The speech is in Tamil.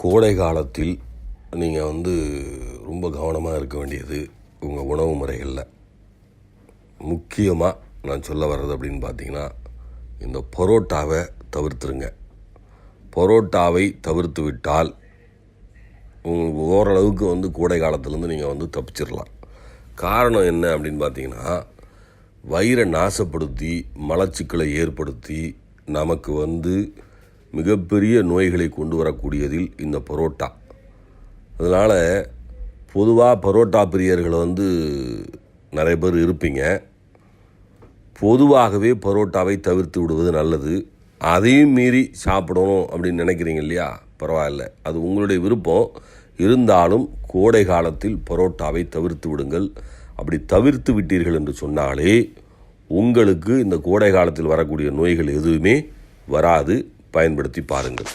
கோடை காலத்தில் நீங்கள் வந்து ரொம்ப கவனமாக இருக்க வேண்டியது உங்கள் உணவு முறைகளில். முக்கியமாக நான் சொல்ல வர்றது அப்படின்னு பார்த்தீங்கன்னா இந்த பரோட்டாவை தவிர்த்துருங்க. பரோட்டாவை தவிர்த்து விட்டால் உங்களுக்கு ஓரளவுக்கு வந்து கோடை காலத்துலேருந்து நீங்கள் வந்து தப்பிச்சிடலாம் காரணம் என்ன அப்படின்னு பார்த்தீங்கன்னா வயிறை நாசப்படுத்தி மலச்சிக்கலை ஏற்படுத்தி நமக்கு வந்து மிகப்பெரிய நோய்களை கொண்டு வரக்கூடியதில் இந்த பரோட்டா. அதனால் பொதுவாக பரோட்டா பிரியர்கள் வந்து நிறைய பேர் இருப்பீங்க. பொதுவாகவே பரோட்டாவை தவிர்த்து விடுவது நல்லது. அதையும் மீறி சாப்பிடணும் அப்படின்னு நினைக்கிறீங்க இல்லையா? பரவாயில்ல. அது உங்களுடைய விருப்பம். இருந்தாலும் கோடை காலத்தில் பரோட்டாவை தவிர்த்து விடுங்கள். அப்படி தவிர்த்து விட்டீர்கள் என்று சொன்னாலே உங்களுக்கு இந்த கோடை காலத்தில் வரக்கூடிய நோய்கள் எதுவுமே வராது. பயன்படுத்தி பாருங்கள்.